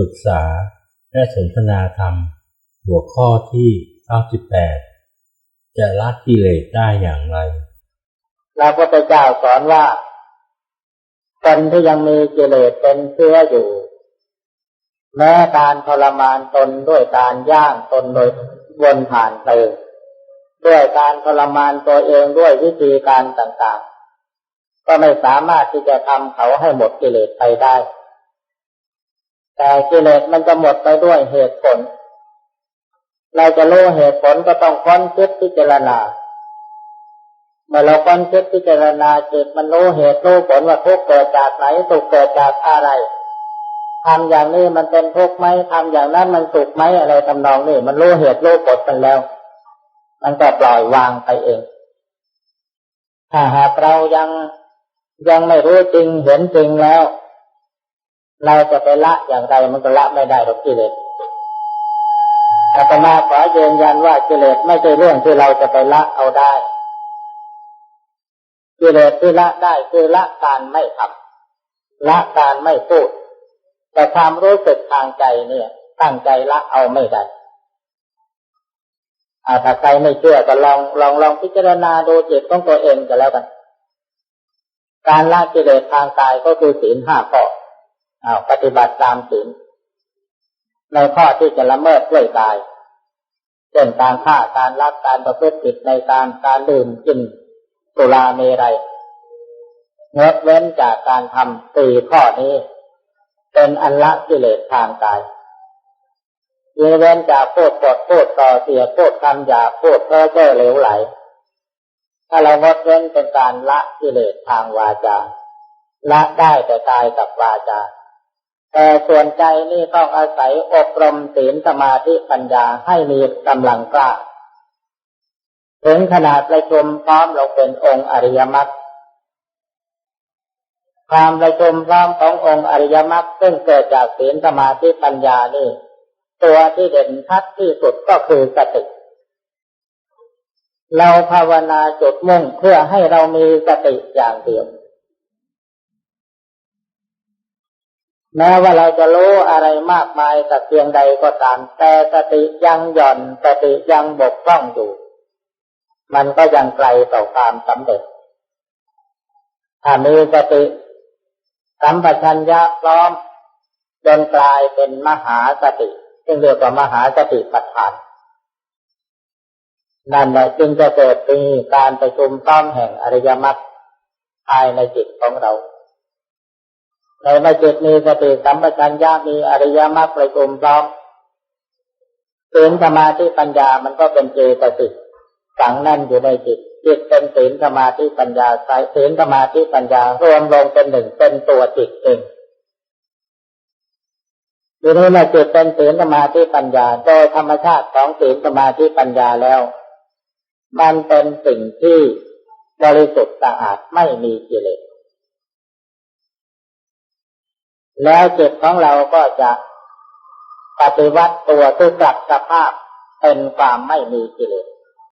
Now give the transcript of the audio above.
รึกษาและสนทนาธรรม หัวข้อที่ 98 จะละกิเลสได้อย่างไรพระพุทธเจ้าสอนว่า คนที่ยังมีกิเลสเป็นเชื้ออยู่ แม้การทรมานตนด้วยการย่างตนโดยวนผ่านเตงด้วยการทรมานตัวเองด้วยวิธีการต่างๆ ก็ไม่สามารถที่จะทำเขาให้หมดกิเลสไปได้ แต่กิเลสมันจะหมดไปด้วยเหตุผล เราจะรู้เหตุผลก็ต้องค้นคิดพิจารณาเมื่อเราค้นคิดพิจารณาจิตมันรู้เหตุรู้ผลว่าทุกเกิดจากไหนสุขเกิดจากอะไรทำอย่างนี้มันเป็นทุกข์ไหมทำอย่างนั้นมันสุขไหมอะไรทำนองนี้มันรู้เหตุรู้ผลกันแล้ว มันก็ปล่อยวางไปเอง ถ้าหากเรายังยังไม่รู้จริงเห็นจริงแล้ว เราจะไปละอย่างไรมันก็ละไม่ได้หรอกกิเลสอาตมาขอยืนยันว่ากิเลสไม่ใช่เรื่องที่เราจะไปละเอาได้กิเลสที่ละได้คือละการไม่ทำละการไม่พูด แต่ความรู้สึกทางใจเนี่ย ตั้งใจละเอาไม่ได้อาถ้าใครไม่เชื่อก็ลองลองลองพิจารณาดูจิตของตัวเองก็แล้วกัน การละกิเลสทางกายก็คือศีลห้าข้อ อาปฏิบัติตามศีลในข้อที่จะละเมิดด้วยกายเช่นการฆ่าการลักการประพฤติผิดในการการดื่มกินสุราเมรัยงดเว้นจากการทำสี่ข้อนี้ เป็นอันละกิเลสทางกายเว้นจากพูดปดพูดต่อเสียพูดคำหยาพูดเพ้อเจ้อเหลวไหล ถ้าเรางดเว้นเป็นการละกิเลสทางวาจาละได้แต่กายกับวาจา แต่ส่วนใจนี่ต้องอาศัยอบรมศีลสมาธิปัญญาให้มีกำลังกล้า ถึงขนาดประชุมพร้อมเราเป็นองค์อริยมรรคความประชุมพร้อมขององค์อริยมรรคซึ่งเกิดจากศีลสมาธิปัญญานี่ ตัวที่เด่นชัดที่สุดก็คือสติเราภาวนาจุดมุ่งเพื่อให้เรามีสติอย่างเดียว แม้ว่าเราจะรู้อะไรมากมายแต่เพียงใดก็ตาม แต่สติยังหย่อนสติยังบกพร่องอยู่ มันก็ยังไกลต่อความสำเร็จ ถ้ามีสติสัมปชัญญะพร้อมจนกลายเป็นมหาสติ ซึ่งเรียกว่ามหาสติปัฏฐานนั่นแหละจึงจะเกิดเป็นการประชุมต้อมแห่งอริยมรรคภายในจิตของเรา ในมื่อจิตมีสติสัมปชัญญะมีอริยมรรคประชุมพร้อมศีลสมาธิปัญญามันก็เป็นเจตสิกฝังแน่นอยู่ในจิตจิตเป็นศีลสมาธิปัญญาสายศีลสมาธิปัญญารวมลงเป็นหนึ่งเป็นตัวจิตเองทีนี้เมื่อจิตเป็นศีลสมาธิปัญญาโดยธรรมชาติของศีลสมาธิปัญญาแล้ว มันเป็นสิ่งที่บริสุทธิ์สะอาดไม่มีกิเลส แล้วจิตของเราก็จะปฏิวัติตัวคือกลับสภาพเป็นความไม่มีกิเลส